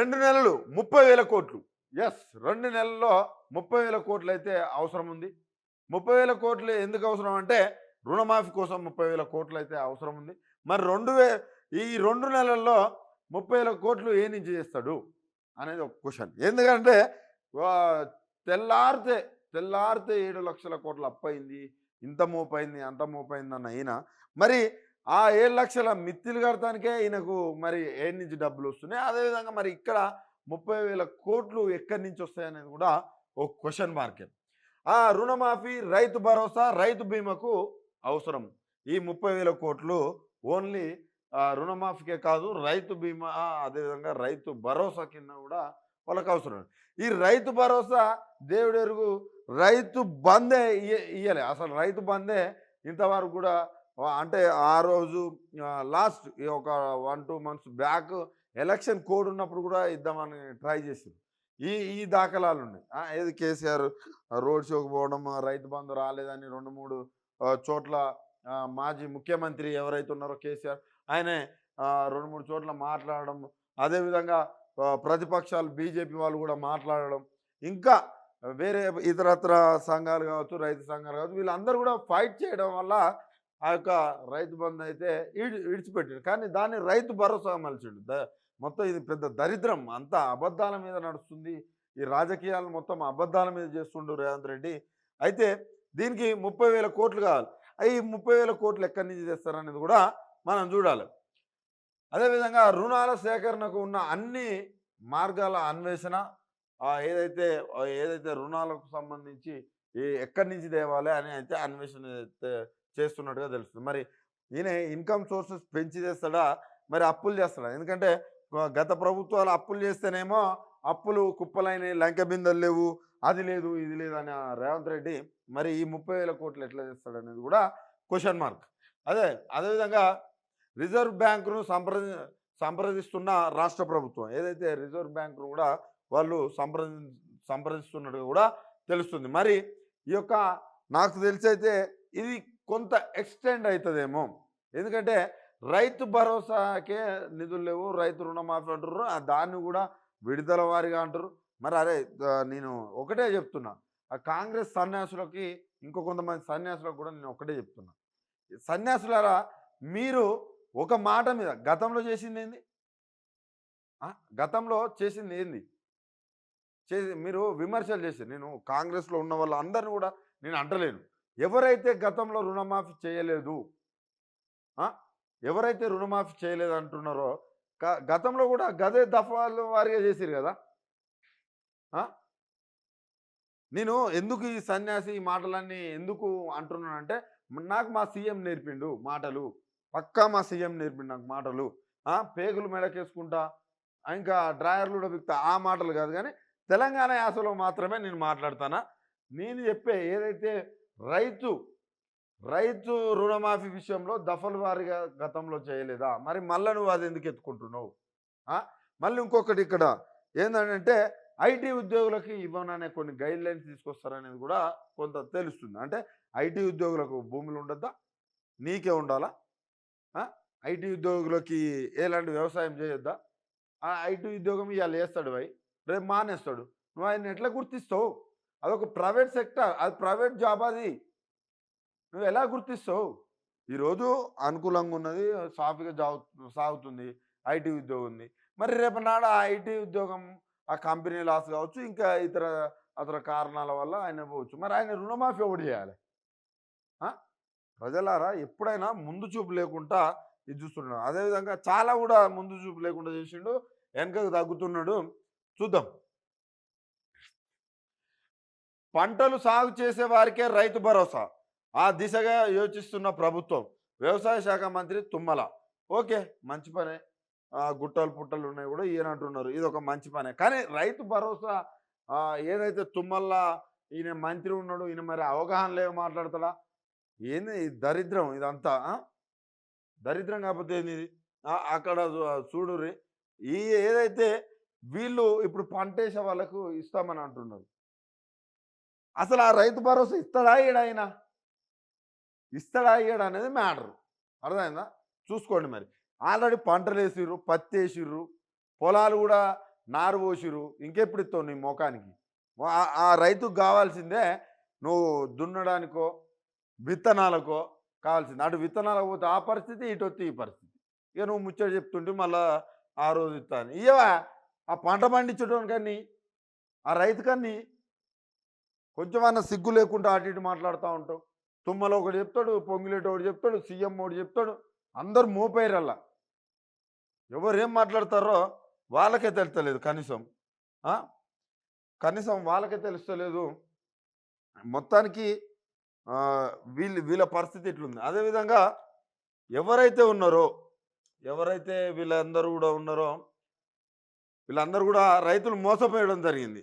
రెండు నెలలు ముప్పై వేల కోట్లు. ఎస్ రెండు నెలల్లో ముప్పై వేల కోట్లు అయితే అవసరం ఉంది ముప్పై వేల కోట్లు ఎందుకు అవసరం అంటే రుణమాఫీ కోసం ముప్పై వేల కోట్లు అయితే అవసరం ఉంది మరి రెండు వే ఈ రెండు నెలల్లో ముప్పై వేల కోట్లు ఏ నుంచి చేస్తాడు అనేది ఒక క్వశ్చన్. ఎందుకంటే తెల్లారితే తెల్లారితే ఏడు లక్షల కోట్లు అప్పయింది ఇంత మోపైంది అంత మోపైంది అన్న ఈయన. మరి ఆ ఏడు లక్షల మిత్తిలు కడటానికే ఈయనకు మరి ఏడు నుంచి డబ్బులు వస్తున్నాయి. అదేవిధంగా మరి ఇక్కడ ముప్పై వేల కోట్లు ఎక్కడి నుంచి వస్తాయనేది కూడా ఒక క్వశ్చన్ మార్కే. ఆ రుణమాఫీ రైతు భరోసా రైతు బీమాకు అవసరం. ఈ ముప్పై వేల కోట్లు ఓన్లీ రుణమాఫీకే కాదు రైతు బీమా అదేవిధంగా రైతు భరోసా కింద కూడా వాళ్ళకి అవసరం. ఈ రైతు భరోసా దేవుడెరుగు రైతు బందే ఇయ్య- ఇయ్యలే. అసలు రైతు బందే ఇంతవరకు కూడా అంటే ఆ రోజు లాస్ట్ ఒక one two months back election code ఉన్నప్పుడు కూడా ఇద్దామని ట్రై చేసింది ఈ ఈ దాఖలాలు ఉన్నాయి. ఏది కేసీఆర్ రోడ్ షోకి పోవడం రైతు బంధు రాలేదని రెండు మూడు చోట్ల మాజీ ముఖ్యమంత్రి ఎవరైతే ఉన్నారో కేసీఆర్ ఆయనే రెండు మూడు చోట్ల మాట్లాడడం అదేవిధంగా ప్రతిపక్షాలు బీజేపీ వాళ్ళు కూడా మాట్లాడడం ఇంకా వేరే ఇతరత్ర సంఘాలు కావచ్చు రైతు సంఘాలు కావచ్చు వీళ్ళందరూ కూడా ఫైట్ చేయడం వల్ల ఆ యొక్క రైతు బంధు అయితే విడిచిపెట్టాడు కానీ దాన్ని రైతు భరోసా మలిచిండు. మొత్తం ఇది పెద్ద దరిద్రం. అంతా అబద్ధాల మీద నడుస్తుంది. ఈ రాజకీయాలు మొత్తం అబద్ధాల మీద చేస్తుండు రేవంత్ రెడ్డి. అయితే దీనికి ముప్పై వేల కోట్లు కావాలి. అవి ముప్పై వేల కోట్లు ఎక్కడి నుంచి తెస్తారనేది కూడా మనం చూడాలి. అదేవిధంగా రుణాల సేకరణకు ఉన్న అన్ని మార్గాల అన్వేషణ ఏదైతే ఏదైతే రుణాలకు సంబంధించి ఎక్కడి నుంచి తేవాలి అని అయితే అన్వేషణ అయితే చేస్తున్నట్టుగా తెలుస్తుంది. మరి ఈయన ఇన్కమ్ సోర్సెస్ పెంచి చేస్తాడా? మరి అప్పులు చేస్తాడా? ఎందుకంటే గత ప్రభుత్వాలు అప్పులు చేస్తేనేమో అప్పులు కుప్పలైన లంక బిందెలు లేవు అది లేదు ఇది లేదు అని రేవంత్ రెడ్డి మరి ఈ ముప్పై వేల కోట్లు ఎట్లా చేస్తాడు అనేది కూడా క్వశ్చన్ మార్క్. అదే అదేవిధంగా రిజర్వ్ బ్యాంకును సంప్రది సంప్రదిస్తున్న రాష్ట్ర ప్రభుత్వం ఏదైతే రిజర్వ్ బ్యాంకును కూడా వాళ్ళు సంప్రది సంప్రదిస్తున్నట్టుగా కూడా తెలుస్తుంది. మరి ఈ యొక్క నాకు తెలిసి అయితే ఇది కొంత ఎక్స్టెండ్ అవుతుందేమో ఎందుకంటే రైతు భరోసాకే నిధులు లేవు రైతు రుణమాఫీ అంటారు ఆ దాన్ని కూడా విడుదల వారిగా అంటారు మరి అరే నేను ఒకటే చెప్తున్నా. ఆ కాంగ్రెస్ సన్యాసులకి ఇంకో కొంతమంది సన్యాసులకు కూడా నేను ఒకటే చెప్తున్నా. సన్యాసులారా మీరు ఒక మాట మీద గతంలో చేసింది ఏంది? గతంలో చేసింది ఏంది? చేసి మీరు విమర్శలు చేసి నేను కాంగ్రెస్లో ఉన్న వాళ్ళందరినీ కూడా నేను అంటలేను. ఎవరైతే గతంలో రుణమాఫీ చేయలేదు ఎవరైతే రుణమాఫీ చేయలేదు అంటున్నారో గతంలో కూడా గదే దఫాలు వారిగా చేసిరు కదా? నేను ఎందుకు ఈ సన్యాసి ఈ మాటలన్నీ ఎందుకు అంటున్నానంటే నాకు మా సీఎం నేర్పిండు మాటలు. పక్కా మా సీఎం నేర్పిండు నాకు మాటలు. పేగులు మెడకేసుకుంటా ఇంకా డ్రాయర్లు కూడా బిక్తా ఆ మాటలు కాదు కానీ తెలంగాణ యాసలో మాత్రమే నేను మాట్లాడతానా? నేను చెప్పే ఏదైతే రైతు రైతు రుణమాఫీ విషయంలో దఫల వారిగా గతంలో చేయలేదా? మరి మళ్ళీ నువ్వు అది ఎందుకు ఎత్తుకుంటున్నావు? మళ్ళీ ఇంకొకటి ఇక్కడ ఏంటంటే ఐటీ ఉద్యోగులకి ఇవ్వననే కొన్ని గైడ్ లైన్స్ తీసుకొస్తారనేది కూడా కొంత తెలుస్తుంది. అంటే ఐటీ ఉద్యోగులకు భూములు ఉండద్దా? నీకే ఉండాలా? ఐటీ ఉద్యోగులకి ఎలాంటి వ్యవసాయం చేయొద్దా? ఐటీ ఉద్యోగం ఇవాళ వేస్తాడు భయ్ రేపు మానేస్తాడు. నువ్వు ఆయన ఎట్లా గుర్తిస్తావు? అదొక ప్రైవేట్ సెక్టర్. అది ప్రైవేట్ జాబ్ అది. నువ్వు ఎలా గుర్తిస్తావు? ఈరోజు అనుకూలంగా ఉన్నది సాఫీగా జాబ్ సాగుతుంది ఐటీ ఉద్యోగం ఉంది. మరి రేపు నాడు ఆ ఐటీ ఉద్యోగం ఆ కంపెనీ లాస్ కావచ్చు ఇంకా ఇతర అతర కారణాల వల్ల ఆయన పోవచ్చు. మరి ఆయన రుణమాఫీ ఒకటి చేయాలి? ప్రజలారా ఎప్పుడైనా ముందు చూపు లేకుండా ఇది చూస్తున్నాడు అదేవిధంగా చాలా కూడా ముందు చూపు లేకుండా చేసిండు వెనకకు తగ్గుతున్నాడు. చూద్దాం. పంటలు సాగు చేసే వారికే రైతు భరోసా. ఆ దిశగా యోచిస్తున్న ప్రభుత్వం వ్యవసాయ శాఖ మంత్రి తుమ్మల. ఓకే మంచి పనే. గుట్టలు పుట్టలు ఉన్నాయి కూడా ఈయన అంటున్నారు. ఇది ఒక మంచి పనే. కానీ రైతు భరోసా ఏదైతే తుమ్మల ఈయన మంత్రి ఉన్నాడు ఈయన మరి అవగాహన లేవు మాట్లాడతాడా? ఏంది దరిద్రం ఇదంతా దరిద్రం కాకపోతే ఏంది ఇది? అక్కడ చూ- చూడుర్రి. ఈ ఏదైతే వీళ్ళు ఇప్పుడు పంటేసే వాళ్ళకు ఇస్తామని అంటున్నారు. అసలు ఆ రైతు భరోసా ఇస్తాడా ఈడాయన ఇస్తాడా ఈడ అనేది మ్యాటర్. అర్థమైందా? చూసుకోండి మరి. ఆల్రెడీ పంటలు వేసిర్రు పత్తి వేసిర్రు పొలాలు కూడా నారు పోసిర్రు ఇంకెప్పుడు ఇస్తావు నీ ముఖానికి? ఆ- ఆ రైతుకు కావాల్సిందే నువ్వు దున్నడానికో విత్తనాలకో కావాల్సింది. అటు విత్తనాలకు పోతే ఆ పరిస్థితి ఇటు వస్తే ఈ పరిస్థితి. ఇక నువ్వు ముచ్చట చెప్తుంటే మళ్ళా ఆ రోజు ఇస్తాను ఇయ్యవా? ఆ పంట పండించడం కానీ ఆ రైతు కానీ కొంచెం అన్న సిగ్గు లేకుండా అటు ఇటు మాట్లాడుతూ ఉంటావు. తుమ్మలో ఒకటి చెప్తాడు పొంగిలేటి ఒకటి చెప్తాడు సీఎం ఒకటి చెప్తాడు అందరు మోపేరల్లా. ఎవరేం ఏం మాట్లాడతారో వాళ్ళకే తెలుస్తలేదు కనీసం. కనీసం వాళ్ళకే తెలుస్తలేదు. మొత్తానికి వీళ్ళ వీళ్ళు వీళ్ళ పరిస్థితి ఇట్లుంది. అదేవిధంగా ఎవరైతే ఉన్నారో ఎవరైతే వీళ్ళందరూ కూడా ఉన్నారో వీళ్ళందరూ కూడా రైతులు మోసపోయడం జరిగింది.